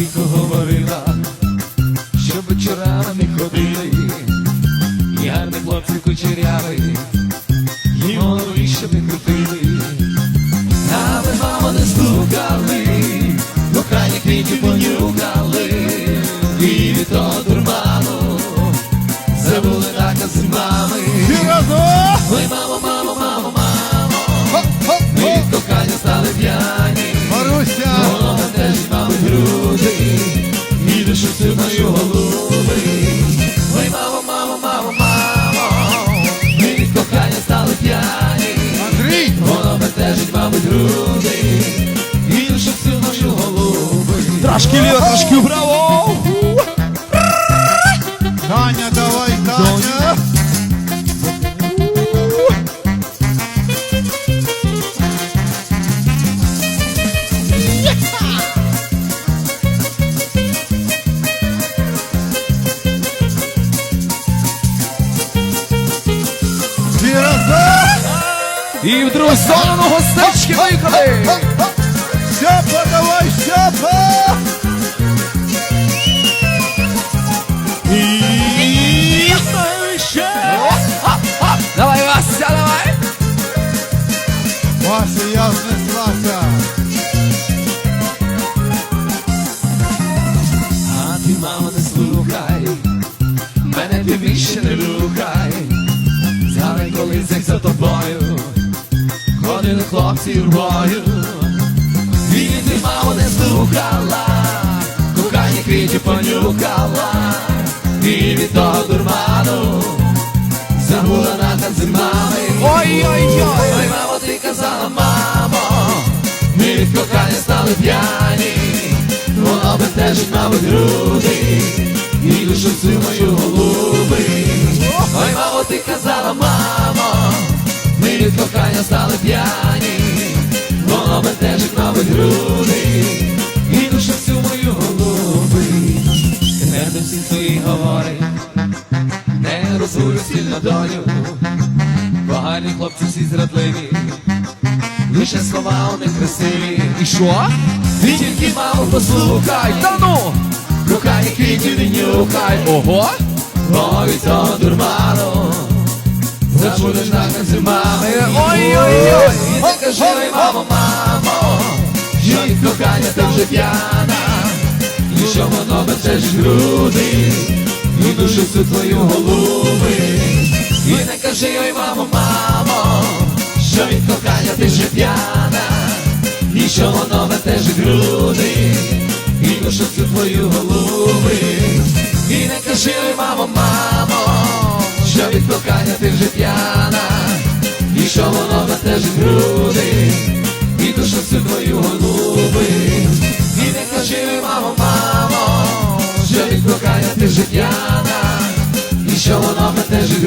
тихо говорила, щоб вечорами ходили, я не хлопці кучерявий, Ліво, трошки вправо. Таня, давай, Таня! І в другу сторону гостечки виїхали. Сяпа, давай, сяпа! Вася, я знеслася! А ти, мамо, не слухай, мене ти більше не рухай. Згадай, коли за тобою ходили хлопці юрбою. І ти, мамо, не слухала, кохання квітів понюхала, і від того дурману забула накази мами. Ой-ой-ой. Ти казала, мамо, ми від кохання стали п'яні, воно бентежить, мабуть, груди, і душу всю мою голуби. Ой, мамо, ти казала, мамо, ми від кохання стали п'яні, воно бентежить, мабуть, груди, і душу всю мою голуби. Тепер до всі твої говори, не розгулю спільно долю. Погані хлопці всі зрадливі, лише слова у них красиві. І що? Ти тільки маму послухай, Та ну. кохання квітів не нюхай, Ого. бо від того дурману забудеш накази мами. Ой-ой-ой. І не кажи, ой, мамо, мамо, що від кохання ти вже п'яна, і що воно бентежить груди, і душу всю твою голуби. І не кажи, ой, мамо, мамо, що від кохання ти вже п'яна, і що воно бентежить груди, і душу всю твою голуби. І не кажи, мамо, мамо, що від кохання ти вже п'яна, і що воно бентежить груди, і душу всю твою голуби. І не кажи, мамо, мамо, що від кохання ти вже п'яна, і що воно бентежить